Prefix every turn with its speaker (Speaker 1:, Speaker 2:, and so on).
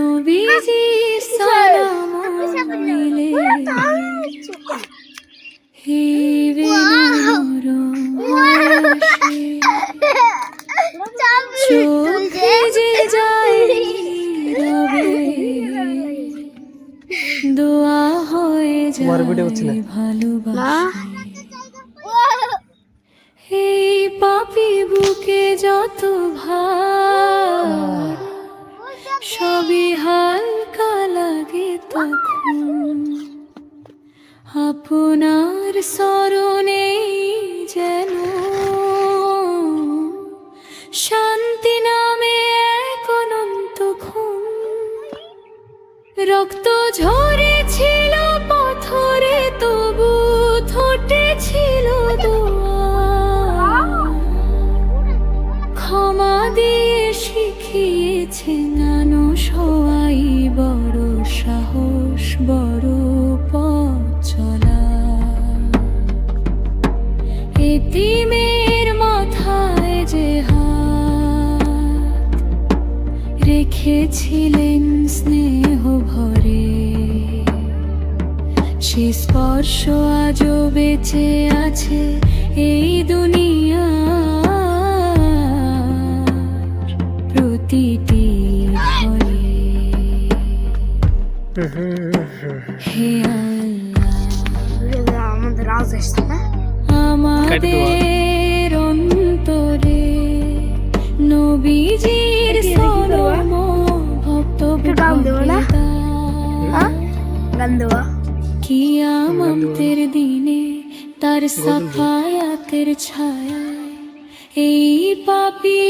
Speaker 1: নবীজির সালাম মিলে হিবে চোখ যে যায় রবে দোয়া হয়ে। যায় ভালোবাসা। এই পাপি বুকে যত লাগে আপনার স্মরণে যেন শান্তি নামে এক অনন্ত রক্ত ঝরেছিল, পথরে তবু ঠোঁটে ছিল ক্ষমা দিয়ে শিখিয়েছে নানো এতিমের মাথায় যে হাত রেখেছিলেন স্নেহ ভরে সে স্পর্শ আজও বেঁচে আছে এই দুনিয়া প্রতিটি ঘরে। হে আল্লাহ।
Speaker 2: আমাদের আওয়াজ আসছে না?
Speaker 1: আমাদের অন্তরে নবীজির সরম ভক্ত?
Speaker 2: হ্যাঁ? গান
Speaker 1: কিয়ামতের দিনে তার সাফায়াতের ছায়ায় এই পাপি